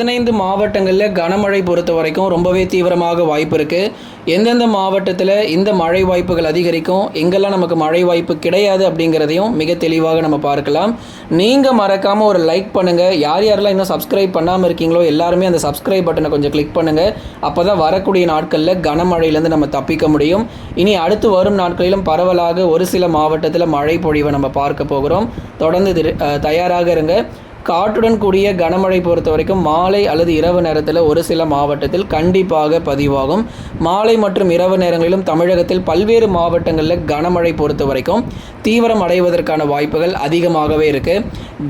பதினைந்து மாவட்டங்களில் கனமழை பொறுத்த வரைக்கும் ரொம்பவே தீவிரமாக வாய்ப்பு இருக்குது எந்தெந்த மாவட்டத்தில் இந்த மழை வாய்ப்புகள் அதிகரிக்கும் எங்கெல்லாம் நமக்கு மழை வாய்ப்பு கிடையாது அப்படிங்கிறதையும் மிக தெளிவாக நம்ம பார்க்கலாம். நீங்கள் மறக்காமல் ஒரு லைக் பண்ணுங்கள் யார் யாரெல்லாம் இன்னும் சப்ஸ்கிரைப் பண்ணாமல் இருக்கீங்களோ எல்லாருமே அந்த சப்ஸ்கிரைப் பட்டனை கொஞ்சம் கிளிக் பண்ணுங்கள் அப்போ தான் வரக்கூடிய நாட்களில் கனமழையிலேருந்து நம்ம தப்பிக்க முடியும். இனி அடுத்து வரும் நாட்களிலும் பரவலாக ஒரு சில மாவட்டத்தில் மழை பொழிவை நம்ம பார்க்க போகிறோம். தொடர்ந்து தயாராக இருங்க. காற்றுடன் கூடிய கனமழை பொறுத்த வரைக்கும் மாலை அல்லது இரவு நேரத்தில் ஒரு சில மாவட்டத்தில் கண்டிப்பாக பதிவாகும். மாலை மற்றும் இரவு நேரங்களிலும் தமிழகத்தில் பல்வேறு மாவட்டங்களில் கனமழை பொறுத்த வரைக்கும் தீவிரம் அடைவதற்கான வாய்ப்புகள் அதிகமாகவே இருக்கு.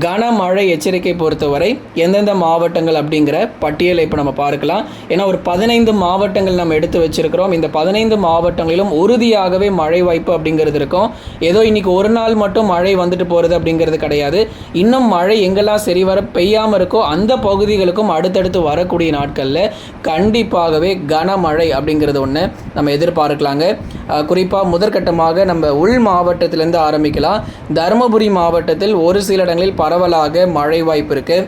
கனமழை எச்சரிக்கை பொறுத்தவரை எந்தெந்த மாவட்டங்கள் அப்படிங்கிற பட்டியலை இப்போ நம்ம பார்க்கலாம். ஏன்னா ஒரு பதினைந்து மாவட்டங்கள் நம்ம எடுத்து வச்சிருக்கிறோம். இந்த பதினைந்து மாவட்டங்களிலும் உறுதியாகவே மழை வாய்ப்பு அப்படிங்கிறது இருக்கும். ஏதோ இன்னைக்கு ஒரு நாள் மட்டும் மழை வந்துட்டு போகிறது அப்படிங்கிறது கிடையாது. இன்னும் மழை எங்கெல்லாம் சரிவர பெய்யாமல் இருக்கோ அந்த பகுதிகளுக்கும் அடுத்தடுத்து வரக்கூடிய நாட்களில் கண்டிப்பாகவே கனமழை அப்படிங்கிறது ஒன்று நம்ம எதிர்பார்க்கலாங்க. குறிப்பாக முதற்கட்டமாக நம்ம உள் மாவட்டத்திலேருந்து ஆரம்பிக்கலாம். தருமபுரி மாவட்டத்தில் ஒரு சில இடங்களில் பரவலாக மழை வாய்ப்பு இருக்குது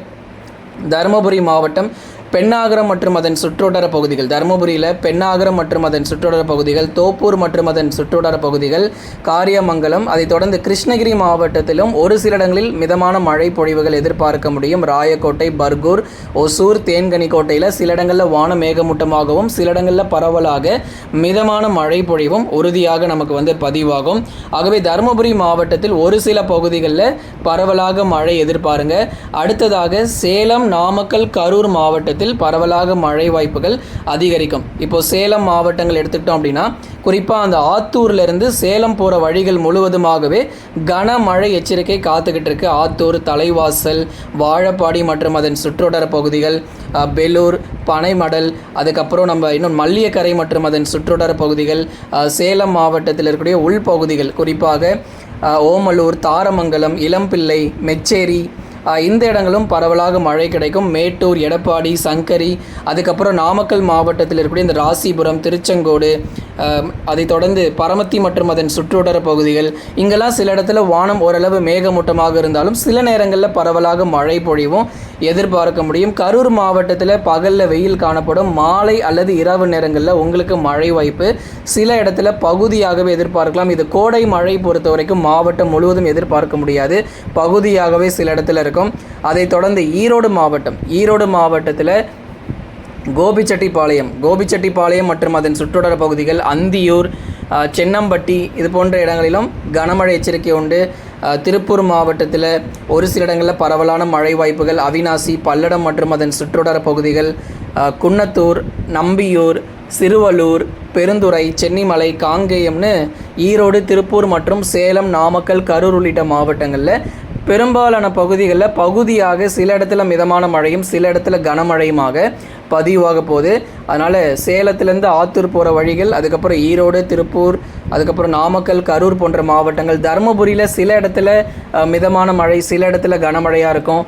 தருமபுரி மாவட்டம் பெண்ணாகரம் மற்றும் அதன் சுற்றுவட்டார பகுதிகள். தருமபுரியில் பெண்ணாகரம் மற்றும் அதன் சுற்றுவட்டார பகுதிகள் தோப்பூர் மற்றும் அதன் சுற்றுவட்டார பகுதிகள் காரியமங்கலம் அதைத் தொடர்ந்து கிருஷ்ணகிரி மாவட்டத்திலும் ஒரு சில இடங்களில் மிதமான மழை பொழிவுகள் எதிர்பார்க்க முடியும். ராயக்கோட்டை பர்கூர் ஒசூர் தேன்கனிக்கோட்டையில் சில இடங்களில் வான மேகமூட்டமாகவும் சில இடங்களில் பரவலாக மிதமான மழை பொழிவும் உறுதியாக நமக்கு வந்து பதிவாகும். ஆகவே தருமபுரி மாவட்டத்தில் ஒரு சில பகுதிகளில் பரவலாக மழை எதிர்பாருங்க. அடுத்ததாக சேலம் நாமக்கல் கரூர் மாவட்டத்தில் பரவலாக மழை வாய்ப்புகள் அதிகரிக்கும். இப்போ சேலம் மாவட்டங்கள் எடுத்துக்கிட்டோம் அப்படின்னா குறிப்பாக அந்த ஆத்தூர்ல இருந்து சேலம் போகிற வழிகள் முழுவதுமாகவே கனமழை எச்சரிக்கை காத்துக்கிட்டு இருக்கு. ஆத்தூர் தலைவாசல் வாழப்பாடி மற்றும் அதன் சுற்றுவட்டார பகுதிகள் பெலூர் பனைமடல் அதுக்கப்புறம் நம்ம இன்னும் மல்லியக்கரை மற்றும் அதன் சுற்றுவட்டார பகுதிகள் சேலம் மாவட்டத்தில் இருக்கக்கூடிய உள்பகுதிகள் குறிப்பாக ஓமலூர் தாரமங்கலம் இளம்பிள்ளை மெச்சேரி இந்த இடங்களும் பரவலாக மழை கிடைக்கும். மேட்டூர் எடப்பாடி சங்கரி அதுக்கப்புறம் நாமக்கல் மாவட்டத்தில் இருக்கக்கூடிய இந்த ராசிபுரம் திருச்செங்கோடு அதைத் தொடர்ந்து பரமத்தி மற்றும் அதன் சுற்றுவட்டார பகுதிகள் இங்கெல்லாம் சில இடத்துல வானம் ஓரளவு மேகமூட்டமாக இருந்தாலும் சில நேரங்களில் பரவலாக மழை பொழிவும் எதிர்பார்க்க முடியும். கரூர் மாவட்டத்தில் பகலில் வெயில் காணப்படும். மாலை அல்லது இரவு நேரங்களில் உங்களுக்கு மழை வாய்ப்பு. சில இடத்துல பகுதியாகவே எதிர்பார்க்கலாம். இது கோடை மழை பொறுத்த வரைக்கும் மாவட்டம் முழுவதும் எதிர்பார்க்க முடியாது. பகுதியாகவே சில இடத்துல இருக்கும். அதைத் தொடர்ந்து ஈரோடு மாவட்டம். ஈரோடு மாவட்டத்தில் கோபிச்செட்டிப்பாளையம். கோபிச்செட்டிப்பாளையம் மற்றும் அதன் சுற்றுவட்டார பகுதிகள் அந்தியூர் சென்னம்பட்டி இது போன்ற இடங்களிலும் கனமழை எச்சரிக்கை உண்டு. திருப்பூர் மாவட்டத்தில் ஒரு சில இடங்களில் பரவலான மழை வாய்ப்புகள். அவினாசி பல்லடம் மற்றும் அதன் சுற்றுவட்டார பகுதிகள் குன்னத்தூர் நம்பியூர் சிறுவலூர் பெருந்துறை சென்னிமலை காங்கேயம்னு ஈரோடு திருப்பூர் மற்றும் சேலம் நாமக்கல் கரூர் உள்ளிட்ட மாவட்டங்களில் பெரும்பாலான பகுதிகளில் பகுதியாக சில இடத்துல மிதமான மழையும் சில இடத்துல கனமழையுமாக பதிவாக போகுது. அதனால் சேலத்துலேருந்து ஆத்தூர் போகிற வழிகள் அதுக்கப்புறம் ஈரோடு திருப்பூர் அதுக்கப்புறம் நாமக்கல் கரூர் போன்ற மாவட்டங்கள். தருமபுரியில் சில இடத்துல மிதமான மழை சில இடத்துல கனமழையாக இருக்கும்.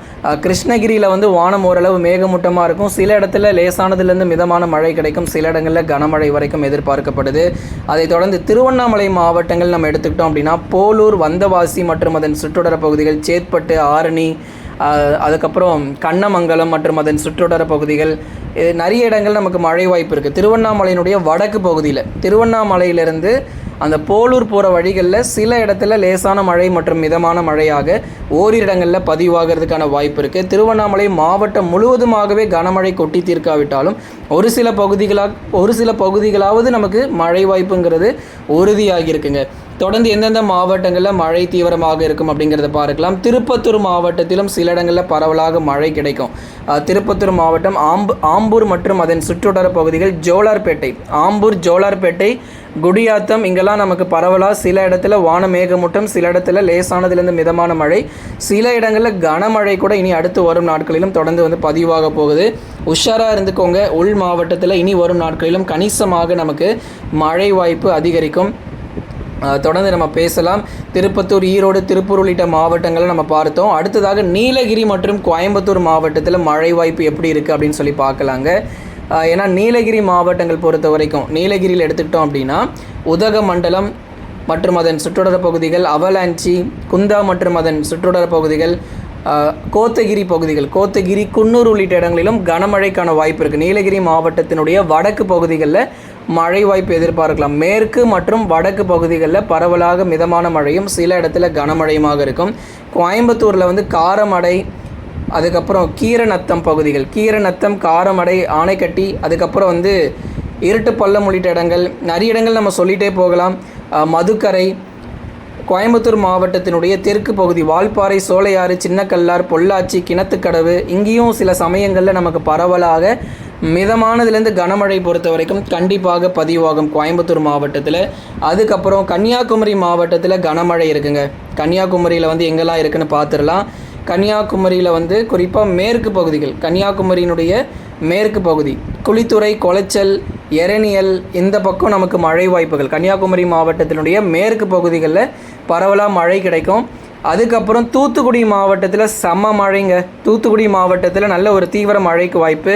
கிருஷ்ணகிரியில் வந்து வானம் ஓரளவு மேகமூட்டமாக இருக்கும். சில இடத்துல லேசானதுலேருந்து மிதமான மழை கிடைக்கும். சில இடங்களில் கனமழை வரைக்கும் எதிர்பார்க்கப்படுது. அதைத் தொடர்ந்து திருவண்ணாமலை மாவட்டங்கள் நம்ம எடுத்துக்கிட்டோம் அப்படின்னா போலூர் வந்தவாசி மற்றும் அதன் சுற்றுடர பகுதிகள் சேத்பட்டு ஆரணி அதுக்கப்புறம் கண்ணமங்கலம் மற்றும் அதன் சுற்றுவட்டார பகுதிகள் நிறைய இடங்கள் நமக்கு மழை வாய்ப்பு இருக்குது திருவண்ணாமலையினுடைய வடக்கு பகுதியில் திருவண்ணாமலையிலிருந்து அந்த போலூர் போகிற வழிகளில் சில இடத்துல லேசான மழை மற்றும் மிதமான மழையாக ஓரிரு இடங்களில் பதிவாகிறதுக்கான வாய்ப்பு இருக்குது திருவண்ணாமலை மாவட்டம் முழுவதுமாகவே கனமழை கொட்டி தீர்க்காவிட்டாலும் ஒரு சில பகுதிகளாக ஒரு சில பகுதிகளாவது நமக்கு மழை வாய்ப்புங்கிறது உறுதியாகியிருக்குங்க. தொடர்ந்து எந்தெந்த மாவட்டங்களில் மழை தீவிரமாக இருக்கும் அப்படிங்கிறத பார்க்கலாம். திருப்பத்தூர் மாவட்டத்திலும் சில இடங்களில் பரவலாக மழை கிடைக்கும். திருப்பத்தூர் மாவட்டம் ஆம்பு ஆம்பூர் மற்றும் அதன் சுற்றுவட்டார பகுதிகள் ஜோலார்பேட்டை. ஆம்பூர் ஜோலார்பேட்டை குடியாத்தம் இங்கெல்லாம் நமக்கு பரவலாக சில இடத்துல வான மேகமூட்டம் சில இடத்துல லேசானதுலேருந்து மிதமான மழை. சில இடங்களில் கனமழை கூட இனி அடுத்து வரும் நாட்களிலும் தொடர்ந்து வந்து பதிவாக போகுது. உஷாராக இருந்துக்கோங்க. உள் மாவட்டத்தில் இனி வரும் நாட்களிலும் கணிசமாக நமக்கு மழை வாய்ப்பு அதிகரிக்கும். தொடர்ந்து நம்ம பேசலாம். திருப்பத்தூர் ஈரோடு திருப்பூர் உள்ளிட்ட மாவட்டங்களை நம்ம பார்த்தோம். அடுத்ததாக நீலகிரி மற்றும் கோயம்புத்தூர் மாவட்டத்தில் மழை வாய்ப்பு எப்படி இருக்குது அப்படின்னு சொல்லி பார்க்கலாங்க. ஏன்னா நீலகிரி மாவட்டங்கள் பொறுத்த வரைக்கும் நீலகிரியில் எடுத்துக்கிட்டோம் அப்படின்னா உதகமண்டலம் மற்றும் அதன் சுற்றுடர பகுதிகள் அவலாஞ்சி குந்தா மற்றும் அதன் சுற்றுடர பகுதிகள் கோத்தகிரி பகுதிகள் கோத்தகிரி குன்னூர் உள்ளிட்ட இடங்களிலும் கனமழைக்கான வாய்ப்பு இருக்குது நீலகிரி மாவட்டத்தினுடைய வடக்கு பகுதிகளில் மழை வாய்ப்பு எதிர்பார்க்கலாம். மேற்கு மற்றும் வடக்கு பகுதிகளில் பரவலாக மிதமான மழையும் சில இடத்துல கனமழையுமாக இருக்கும். கோயம்புத்தூரில் வந்து காரமடை அதுக்கப்புறம் கீரநத்தம் பகுதிகள். கீரநத்தம் காரமடை ஆனைக்கட்டி அதுக்கப்புறம் வந்து இருட்டு பள்ளம் உள்ளிட்ட இடங்கள். நிறைய இடங்கள் நம்ம சொல்லிகிட்டே போகலாம். மதுக்கரை கோயம்புத்தூர் மாவட்டத்தினுடைய தெற்கு பகுதி வால்பாறை சோலையாறு சின்னக்கல்லார் பொள்ளாச்சி கிணத்துக்கடவு இங்கேயும் சில சமயங்களில் நமக்கு பரவலாக மிதமானதுலேருந்து கனமழை பொறுத்த வரைக்கும் கண்டிப்பாக பதிவாகும் கோயம்புத்தூர் மாவட்டத்தில். அதுக்கப்புறம் கன்னியாகுமரி மாவட்டத்தில் கனமழை இருக்குங்க. கன்னியாகுமரியில் வந்து எங்கெல்லாம் இருக்குன்னு பார்த்துடலாம் கன்னியாகுமரியில் வந்து குறிப்பாக மேற்கு பகுதிகள் கன்னியாகுமரியினுடைய மேற்கு பகுதி குளித்துறை கொளைச்சல் எரணியல் இந்த பக்கம் நமக்கு மழை வாய்ப்புகள். கன்னியாகுமரி மாவட்டத்தினுடைய மேற்கு பகுதிகளில் பரவலாக மழை கிடைக்கும். அதுக்கப்புறம் தூத்துக்குடி மாவட்டத்தில் செம்ம மழைங்க. தூத்துக்குடி மாவட்டத்தில் நல்ல ஒரு தீவிர மழைக்கு வாய்ப்பு.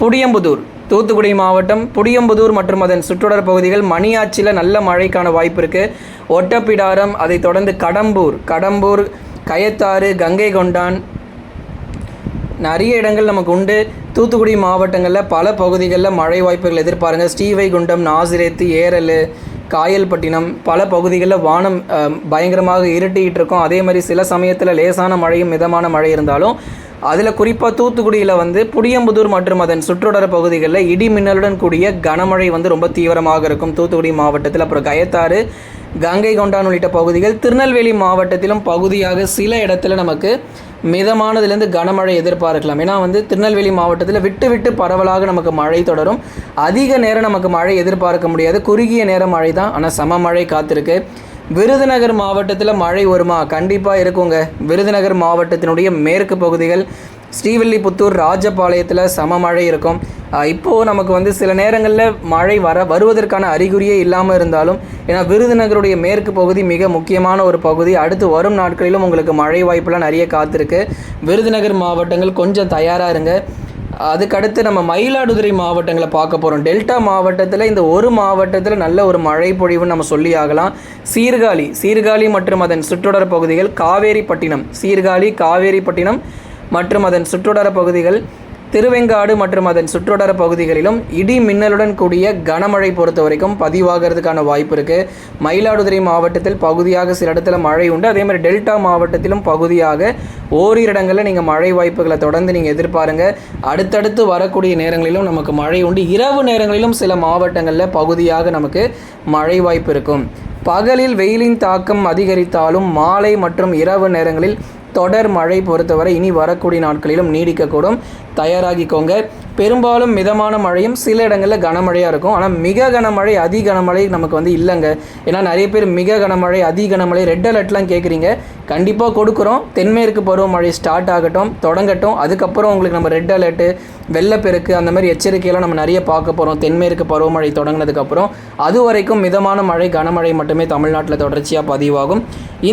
புடியம்புதூர் தூத்துக்குடி மாவட்டம் புடியம்புதூர் மற்றும் அதன் சுற்றுடர் பகுதிகள் மணியாச்சியில் நல்ல மழைக்கான வாய்ப்பு இருக்குது ஒட்டப்பிடாரம் அதைத் தொடர்ந்து கடம்பூர் கடம்பூர் கயத்தாறு கங்கை கொண்டான் நிறைய இடங்கள் நமக்கு உண்டு. தூத்துக்குடி மாவட்டங்களில் பல பகுதிகளில் மழை வாய்ப்புகள் எதிர்பாருங்க. ஸ்ரீவைகுண்டம் நாசிரேத்து ஏரல் காயல்பட்டினம் பல பகுதிகளில் வானம் பயங்கரமாக இருட்டிகிட்டு இருக்கும். அதே மாதிரி சில சமயத்தில் லேசான மழையும் மிதமான மழை இருந்தாலும் அதில் குறிப்பாக தூத்துக்குடியில் வந்து புடியம்புதூர் மற்றும் அதன் சுற்றுவட்டார பகுதிகளில் இடி மின்னலுடன் கூடிய கனமழை வந்து ரொம்ப தீவிரமாக இருக்கும். தூத்துக்குடி மாவட்டத்தில் அப்புறம் கயத்தாறு கங்கை கொண்டான் உள்ளிட்ட பகுதிகள் திருநெல்வேலி மாவட்டத்திலும் பகுதியாக சில இடத்துல நமக்கு மிதமானதுலேருந்து கனமழை எதிர்பார்க்கலாம். ஏன்னா வந்து திருநெல்வேலி மாவட்டத்தில் விட்டு விட்டு பரவலாக நமக்கு மழை தொடரும். அதிக நேரம் நமக்கு மழை எதிர்பார்க்க முடியாது. குறுகிய நேரம் மழை தான் ஆனால் சம மழை காத்திருக்கு. விருதுநகர் மாவட்டத்தில் மழை வருமா? கண்டிப்பாக இருக்குங்க. விருதுநகர் மாவட்டத்தினுடைய மேற்கு பகுதிகள் ஸ்ரீவில்லிபுத்தூர் ராஜபாளையத்தில் சம மழை இருக்கும். இப்போது நமக்கு வந்து சில நேரங்களில் மழை வர வருவதற்கான அறிகுறியே இல்லாமல் இருந்தாலும் ஏன்னா விருதுநகருடைய மேற்கு பகுதி மிக முக்கியமான ஒரு பகுதி. அடுத்து வரும் நாட்களிலும் உங்களுக்கு மழை வாய்ப்புலாம் நிறைய காத்திருக்கு. விருதுநகர் மாவட்டங்கள் கொஞ்சம் தயாராக இருங்க. அதுக்கடுத்து நம்ம மயிலாடுதுறை மாவட்டங்களை பார்க்க போகிறோம் டெல்டா மாவட்டத்தில் இந்த ஒரு மாவட்டத்தில் நல்ல ஒரு மழை பொழிவுன்னு நம்ம சொல்லி ஆகலாம். சீர்காழி சீர்காழி மற்றும் அதன் சுற்றுவட்டார பகுதிகள் காவேரிப்பட்டினம். சீர்காழி காவேரிப்பட்டினம் மற்றும் அதன் சுற்றுடர பகுதிகள் திருவெங்காடு மற்றும் அதன் சுற்றுவட்டார பகுதிகளிலும் இடி மின்னலுடன் கூடிய கனமழை பொறுத்த வரைக்கும் பதிவாகிறதுக்கான வாய்ப்பு இருக்குது மயிலாடுதுறை மாவட்டத்தில் பகுதியாக சில இடத்துல மழை உண்டு. அதே மாதிரி டெல்டா மாவட்டத்திலும் பகுதியாக ஓரிரு இடங்களில் நீங்கள் மழை வாய்ப்புகளை தொடர்ந்து நீங்கள் எதிர்பாருங்க. அடுத்தடுத்து வரக்கூடிய நேரங்களிலும் நமக்கு மழை உண்டு. இரவு நேரங்களிலும் சில மாவட்டங்களில் பகுதியாக நமக்கு மழை வாய்ப்பு இருக்கும். பகலில் வெயிலின் தாக்கம் அதிகரித்தாலும் மாலை மற்றும் இரவு நேரங்களில் தொடர் மழை பொறுத்தவரை இனி வரக்கூடிய நாட்களிலும் நீடிக்கக்கூடும். தயாராகிக்கோங்க. பெரும்பாலும் மிதமான மழையும் சில இடங்களில் கனமழையாக இருக்கும். ஆனால் மிக கனமழை அதி கனமழை நமக்கு வந்து இல்லைங்க. ஏன்னா நிறைய பேர் மிக கனமழை அதி கனமழை ரெட் அலர்ட்லாம் கேட்குறீங்க கண்டிப்பாக கொடுக்குறோம். தென்மேற்கு பருவமழை ஸ்டார்ட் ஆகட்டும் தொடங்கட்டும். அதுக்கப்புறம் உங்களுக்கு நம்ம ரெட் அலர்ட்டு வெள்ளப்பெருக்கு அந்த மாதிரி எச்சரிக்கையெல்லாம் நம்ம நிறைய பார்க்க போகிறோம் தென்மேற்கு பருவமழை தொடங்கினதுக்கப்புறம் அது வரைக்கும் மிதமான மழை கனமழை மட்டுமே தமிழ்நாட்டில் தொடர்ச்சியாக பதிவாகும்.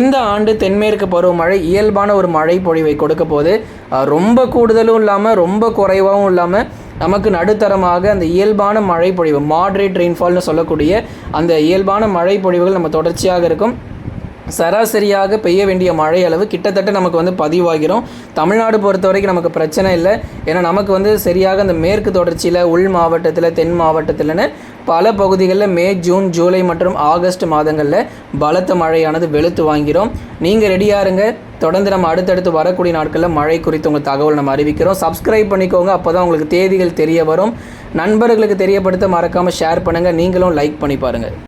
இந்த ஆண்டு தென்மேற்கு பருவமழை இயல்பான ஒரு மழை பொழிவை கொடுக்க போது ரொம்ப கூடுதலும் இல்லாமல் ரொம்ப குறைவாகவும் இல்லாமல் நமக்கு நடுத்தரமாக அந்த இயல்பான மழை பொழிவு மாட்ரேட் ரெயின்ஃபால்னு சொல்லக்கூடிய அந்த இயல்பான மழை பொழிவுகள் நம்ம தொடர்ச்சியாக இருக்கும். சராசரியாக பெய்ய வேண்டிய மழை அளவு கிட்டத்தட்ட நமக்கு வந்து பதிவாகிறோம் தமிழ்நாடு பொறுத்த வரைக்கும் நமக்கு பிரச்சனை இல்லை. ஏன்னா நமக்கு வந்து சரியாக அந்த மேற்கு தொடர்ச்சியில் உள் மாவட்டத்தில் தென் மாவட்டத்தில்னு பல பகுதிகளில் மே ஜூன் ஜூலை மற்றும் ஆகஸ்ட் மாதங்களில் பலத்த மழையானது வெளுத்து வாங்கிறோம் நீங்கள் ரெடியாக இருங்க. தொடர்ந்து நம்ம அடுத்தடுத்து வரக்கூடிய நாட்களில் மழை குறித்து உங்களுக்கு தகவல் நம்ம அறிவிக்கிறோம். சப்ஸ்கிரைப் பண்ணிக்கோங்க. அப்போ தான் உங்களுக்கு தேதிகள் தெரிய வரும். நண்பர்களுக்கு தெரியப்படுத்த மறக்காமல் ஷேர் பண்ணுங்கள் நீங்களும் லைக் பண்ணி பாருங்கள்